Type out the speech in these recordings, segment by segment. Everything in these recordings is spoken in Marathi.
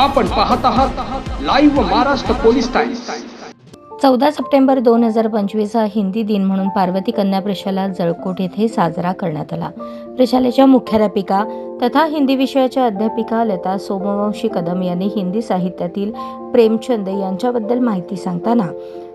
आपण पाहत आहात लाईव्ह महाराष्ट्र पोलीस टाइम्स चौदा सप्टेंबर दोन हजार पंचवीस हा हिंदी दिन म्हणून पार्वती कन्या प्रशाला जळकोट येथे साजरा करण्यात आला. प्रशालेच्या मुख्याध्यापिका तथा हिंदी विषयाच्या अध्यापिका लता सोमवंशी कदम यांनी हिंदी साहित्यातील प्रेमचंद यांच्याबद्दल माहिती सांगताना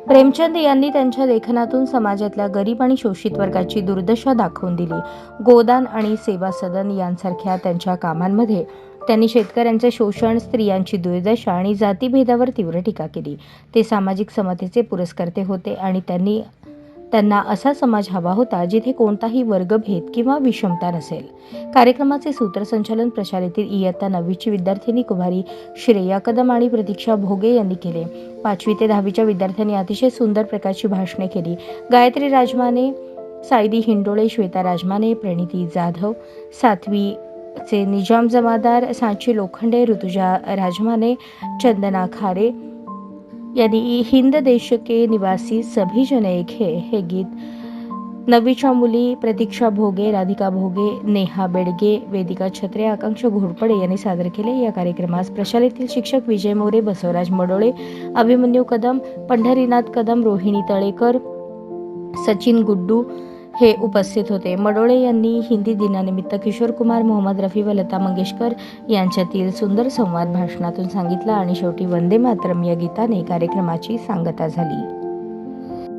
प्रेमचंद यांनी त्यांच्या लेखनातून समाजातल्या गरीब आणि शोषित वर्गाची दुर्दशा दाखवून दिली. गोदान आणि सेवा सदन यांसारख्या त्यांच्या कामांमध्ये त्यांनी शेतकऱ्यांचे शोषण स्त्रियांची दुर्दशा आणि जातीभेदावर तीव्र टीका केली. ते सामाजिक समतेचे पुरस्कर्ते होते आणि त्यांनी त्यांना असा समाज हवा होता जिथे कोणताही वर्गभेद किंवा विषमता नसेल. कार्यक्रमाचे सूत्रसंचालन प्रशालेतील इयत्ता नववीची विद्यार्थिनी कुमारी श्रेया कदम आणि प्रतीक्षा भोगे यांनी केले. पाचवी ते दहावीच्या विद्यार्थ्यांनी अतिशय सुंदर प्रकारची भाषणे केली. गायत्री राजमाने सायदी हिंडोळे श्वेता राजमाने प्रणिती जाधव सातवी चे निजाम जमादार सांची लोखंडे ऋतुजा राजमाने चंदना खारे यांनी हिंद देश के निवासी सभी जन एक हे गीत. नववीच्या मुली प्रतीक्षा भोगे राधिका भोगे नेहा बेडगे वेदिका छत्रे आकांक्षा घोरपडे यांनी सादर केले. या कार्यक्रमास प्रशालेतील शिक्षक विजय मोरे बसवराज मडोळे अभिमन्यू कदम पंढरीनाथ कदम रोहिणी तळेकर सचिन गुड्डू हे उपस्थित होते. मडोळे यांनी हिंदी दिनानिमित्त किशोर कुमार मोहम्मद रफी व लता मंगेशकर यांच्यातील सुंदर संवाद भाषणातून सांगितला आणि शेवटी वंदे मातरम या गीताने कार्यक्रमाची सांगता झाली.